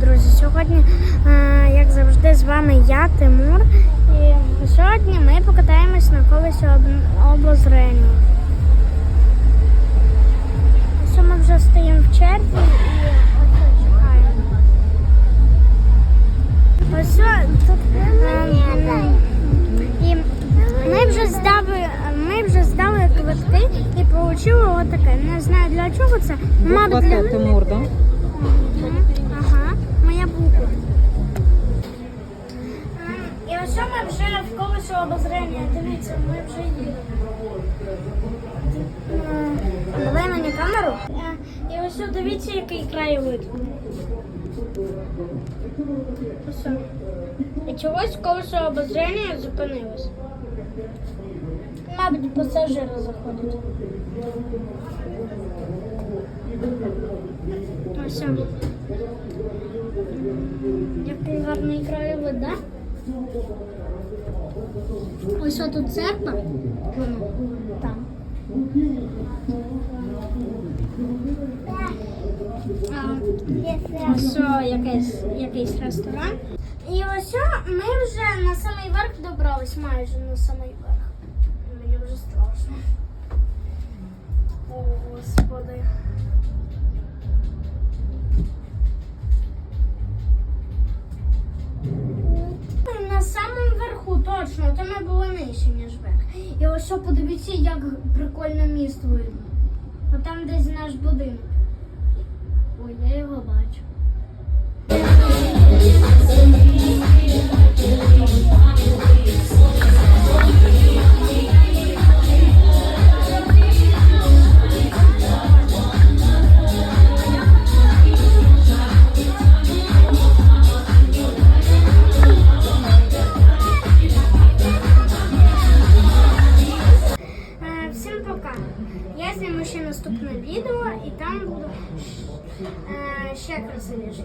друзі! Сьогодні, е, як завжди, з вами я, Тимур. І сьогодні ми покатаємось на колесі об- обозрення. Ось ми вже стоїмо в черзі і ось чекаємо. Ось тут е, і ми вже здали, ми вже здали квитки і отримали отаке. Не знаю для чого це. Мабуть, для... Тимур, да? Ось ми вже в колесі обозрення. Дивіться, ми вже їдемо. Давай мені камеру. Е, І ось дивіться, який краєвид. І чогось колесо обозрення зупинилось. Мабуть, пасажири заходять. Ось. он. Який гарний краєвид, да? Ось тут церква. Там. Ось якийсь, якийсь ресторан. І ось ми вже на самий верх добрались, майже на самий верх. Мені вже страшно. Верху, там ми були нижче, ніж верх. І ось що подивіться, як прикольно міст видно. Отам десь наш будинок. Ой, я його бачу. Наступне відео і там буду е, ще красивіше.